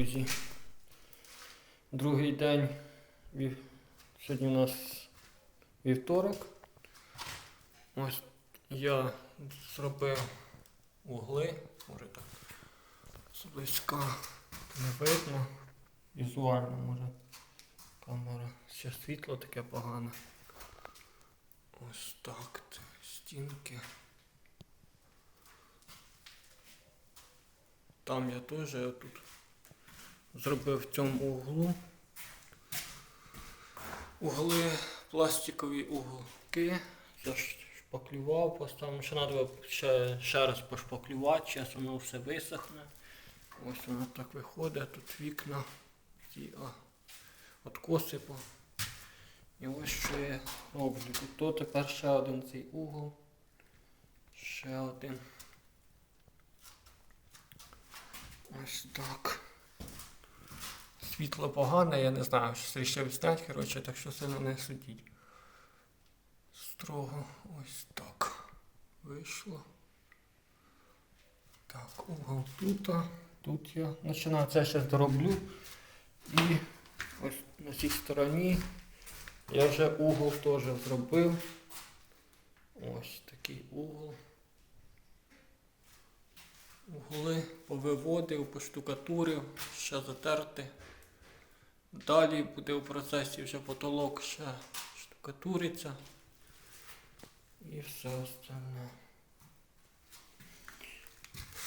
друзі. Другий день. Сьогодні у нас вівторок. Ось я зробив угли. Може так зблизька не видно. Візуально може камера. Ще світло таке погане. Ось так. Стінки. Там я теж тут зробив в цьому углу. Угли, пластикові уголки. Зашпаклював, поставив. Ще треба ще, ще раз пошпаклювати, зараз воно все висохне. Ось воно так виходить, тут вікна, ці а, откоси по. І ось що я роблю. Тут тепер ще один цей угол. Ще один. Ось так. Світло погане, я не знаю, що вирішив відзняти, коротше, так що сильно не судіть. Строго ось так. Вийшло. Так, угол тут. Тут я починаю це ще дороблю. І ось на цій стороні я вже угол теж зробив. Ось такий угол. Угли повиводив, поштукатурив, ще затерти. Далі буде в процесі вже потолок ще штукатуриться. І все остальне.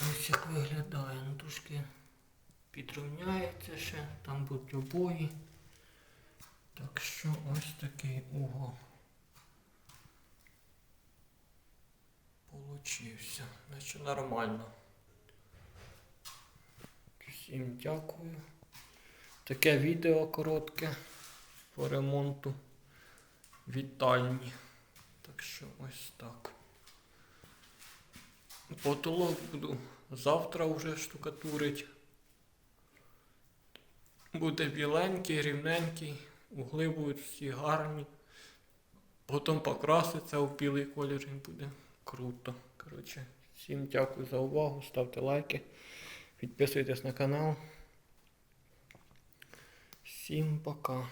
Ось як виглядає, ну трошки підрівняється ще, там будуть обої. Так що ось такий угол. Получився. Значить нормально. Всім дякую. Таке відео коротке по ремонту вітальні. Так що ось так. Потолок буду завтра вже штукатурить. Буде біленький, рівненький, угли будуть всі гарні. Потім покраситься в білий колір і буде круто. Коротше, всім дякую за увагу, ставте лайки, підписуйтесь на канал. Всім пока.